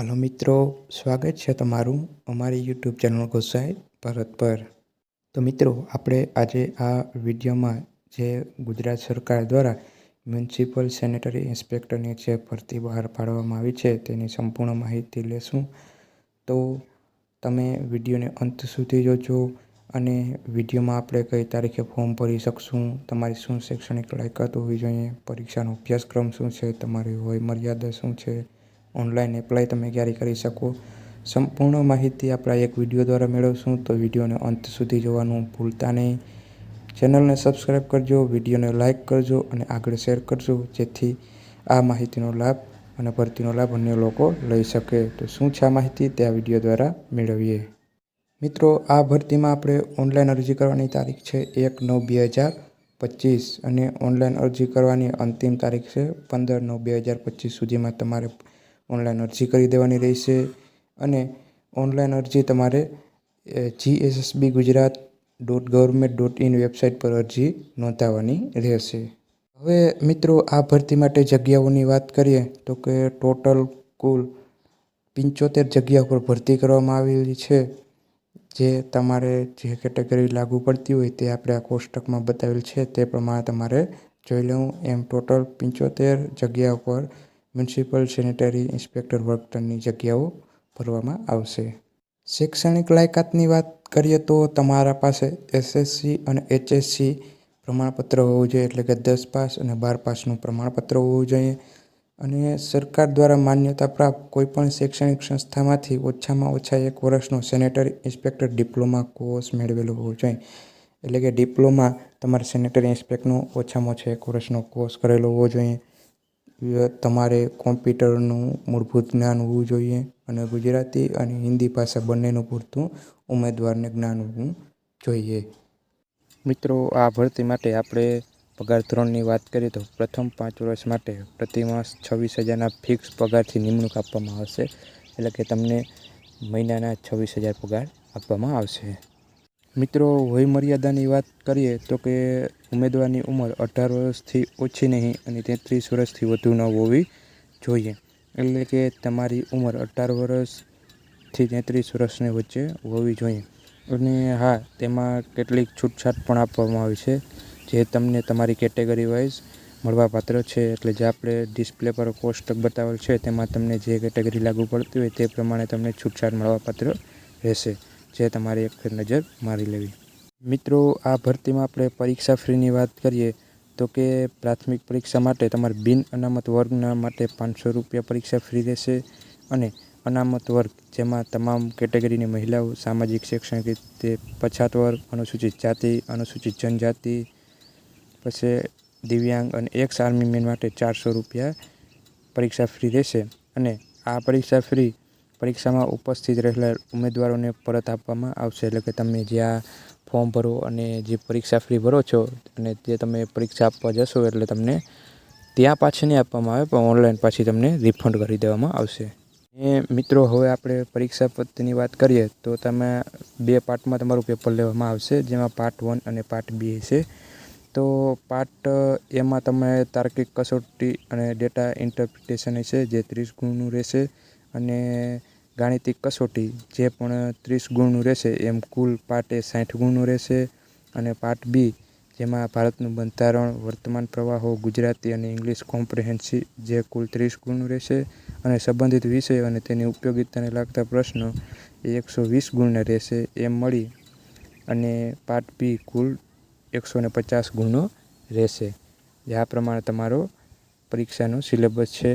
હાલો મિત્રો, સ્વાગત છે તમારું અમારી યુટ્યુબ ચેનલ ગોસાઈ ભારત પર. તો મિત્રો, આપણે આજે આ વિડીયોમાં જે ગુજરાત સરકાર દ્વારા મ્યુનિસિપલ સેનેટરી ઇન્સ્પેક્ટરની જે ભરતી બહાર પાડવામાં આવી છે તેની સંપૂર્ણ માહિતી લેશું. તો તમે વિડીયોને અંત સુધી જોજો અને વિડીયોમાં આપણે કઈ તારીખે ફોર્મ ભરી શકશું, તમારી શું શૈક્ષણિક લાયકાત હોવી જોઈએ, પરીક્ષાનો અભ્યાસક્રમ શું છે, તમારી હોય મર્યાદા શું છે ઓનલાઈન એપ્લાય તમે ક્યારે કરી શકો. સંપૂર્ણ માહિતી આપણા એક વીડિયો દ્વારા મેળવશું, તો વિડીયોને અંત સુધી જોવાનું ભૂલતા નહીં. ચેનલને સબસ્ક્રાઈબ કરજો, વિડીયોને લાઇક કરજો અને આગળ શેર કરજો, જેથી આ માહિતીનો લાભ અને ભરતીનો લાભ અન્ય લોકો લઈ શકે. તો શું છે આ માહિતી? તે આ વીડિયો દ્વારા મેળવીએ. મિત્રો, આ ભરતીમાં આપણે ઓનલાઈન અરજી કરવાની તારીખ છે એક નવ બે હજાર પચીસ અને ઓનલાઈન અરજી કરવાની અંતિમ તારીખ છે પંદર નવ બે હજાર પચીસ સુધીમાં તમારે ઓનલાઈન અરજી કરી દેવાની રહેશે અને ઓનલાઈન અરજી તમારે GSSB Gujarat dot government dot in website પર અરજી નોંધાવવાની રહેશે. હવે મિત્રો, આ ભરતી માટે જગ્યાઓની વાત કરીએ તો કે ટોટલ કુલ પંચોતેર જગ્યા ઉપર ભરતી કરવામાં આવેલી છે, જે તમારે જે કેટેગરી લાગુ પડતી હોય તે આપણે આ કોષ્ટકમાં બતાવેલ છે, તે પ્રમાણે તમારે જોઈ લેવું. એમ ટોટલ પંચોતેર જગ્યા પર મ્યુનિસિપલ સેનેટરી ઇન્સ્પેક્ટર વર્ક જગ્યાઓ ભરવામાં આવશે. શૈક્ષણિક લાયકાતની વાત કરીએ તો તમારા પાસે એસએસસી અને એચએસસી પ્રમાણપત્ર હોવું જોઈએ, એટલે કે દસ પાસ અને બાર પાસનું પ્રમાણપત્ર હોવું જોઈએ. અને સરકાર દ્વારા માન્યતા પ્રાપ્ત કોઈપણ શૈક્ષણિક સંસ્થામાંથી ઓછામાં ઓછા એક વર્ષનો સેનેટરી ઇન્સ્પેક્ટર ડિપ્લોમા કોર્સ મેળવેલો હોવો જોઈએ. એટલે કે ડિપ્લોમા તમારે સેનેટરી ઇન્સ્પેક્ટનો ઓછામાં ઓછો એક વર્ષનો કોર્સ કરેલો હોવો જોઈએ. તમારે કોમ્પ્યુટરનું મૂળભૂત જ્ઞાન હોવું જોઈએ અને ગુજરાતી અને હિન્દી ભાષા બંનેનું પૂરતું ઉમેદવારને જ્ઞાન હોવું જોઈએ. મિત્રો, આ ભરતી માટે આપણે પગાર ધોરણની વાત કરીએ તો પ્રથમ પાંચ વર્ષ માટે પ્રતિ માસ છવ્વીસ હજારના ફિક્સ પગારથી નિમણૂક આપવામાં આવશે. એટલે કે તમને મહિનાના છવ્વીસ હજાર પગાર આપવામાં આવશે. મિત્રો, વય મર્યાદાની વાત કરીએ તો કે ઉમેદવારની ઉંમર અઢાર વર્ષથી ઓછી નહીં અને તેત્રીસ વર્ષથી વધુ ન હોવી જોઈએ. એટલે કે તમારી ઉંમર અઢાર વર્ષથી તેત્રીસ વર્ષની વચ્ચે હોવી જોઈએ. અને હા, તેમાં કેટલીક છૂટછાટ પણ આપવામાં આવી છે, જે તમને તમારી કેટેગરી વાઇઝ મળવાપાત્ર છે. એટલે જે આપણે ડિસ્પ્લે પર કોષ્ટક બતાવેલ છે, તેમાં તમને જે કેટેગરી લાગુ પડતી હોય તે પ્રમાણે તમને છૂટછાટ મળવાપાત્ર રહેશે. જે તમારે એક નજર મારી લેવી. મિત્રો, આ ભરતીમાં આપણે પરીક્ષા ફ્રીની વાત કરીએ તો કે પ્રાથમિક પરીક્ષા માટે તમારે બિન અનામત વર્ગના માટે પાંચસો રૂપિયા પરીક્ષા ફ્રી રહેશે અને અનામત વર્ગ, જેમાં તમામ કેટેગરીની મહિલાઓ સામાજિક, શૈક્ષણિક રીતે પછાત વર્ગ, અનુસૂચિત જાતિ, અનુસૂચિત જનજાતિ, પછી દિવ્યાંગ અને એક્સ આર્મી મેન માટે ચારસો રૂપિયા પરીક્ષા ફ્રી રહેશે અને આ પરીક્ષા ફ્રી પરીક્ષામાં ઉપસ્થિત રહેલા ઉમેદવારોને પરત આપવામાં આવશે. એટલે કે તમે જ્યાં ફોર્મ ભરો અને જે પરીક્ષા ફ્રી ભરો છો અને તે તમે પરીક્ષા આપવા જશો એટલે તમને ત્યાં પાછી નહીં આપવામાં આવે, પણ ઓનલાઈન પાછી તમને રિફંડ કરી દેવામાં આવશે. એ મિત્રો, હવે આપણે પરીક્ષા પદ્ધતિની વાત કરીએ તો તમે બે પાર્ટમાં તમારું પેપર લેવામાં આવશે, જેમાં પાર્ટ વન અને પાર્ટ બે છે તો પાર્ટ એમાં તમે તાર્કિક કસોટી અને ડેટા ઇન્ટરપ્રિટેશન હશે, જે ત્રીસ ગુણનું રહેશે અને ગાણિતિક કસોટી જે પણ ત્રીસ ગુણનું રહેશે એમ કુલ પાર્ટ એ સાઠ ગુણનું રહેશે અને પાર્ટ બી, જેમાં ભારતનું બંધારણ, વર્તમાન પ્રવાહો, ગુજરાતી અને ઇંગ્લિશ કોમ્પ્રિહેન્સી જે કુલ ત્રીસ ગુણનું રહેશે અને સંબંધિત વિષય અને તેની ઉપયોગિતાને લાગતા પ્રશ્નો એકસો વીસ ગુણના રહેશે એમ મળી અને પાર્ટ બી કુલ એકસો ને પચાસ ગુણનો રહેશે. જે આ પ્રમાણે તમારો પરીક્ષાનો સિલેબસ છે.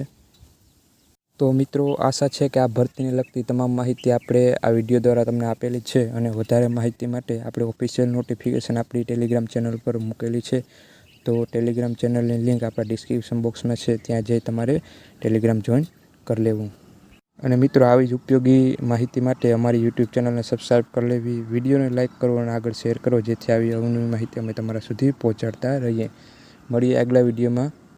તો મિત્રો, આશા છે કે આ ભરતીને લગતી તમામ માહિતી આપણે આ વીડિયો દ્વારા તમને આપેલી છે અને વધારે માહિતી માટે આપણે ઓફિશિયલ નોટિફિકેશન આપણી ટેલિગ્રામ ચેનલ પર મૂકેલી છે. તો ટેલિગ્રામ ચેનલની લિંક આપણા ડિસ્ક્રિપ્શન બોક્સમાં છે, ત્યાં જઈ તમારે ટેલિગ્રામ જોઈન કરી લેવું. અને મિત્રો, આવી જ ઉપયોગી માહિતી માટે અમારી યુટ્યુબ ચેનલને સબસ્ક્રાઈબ કરી લેવી, વિડીયોને લાઇક કરો અને આગળ શેર કરો, જેથી આવી અવનવી માહિતી અમે તમારા સુધી પહોંચાડતા રહીએ. મળીએ આગલા વિડીયોમાં.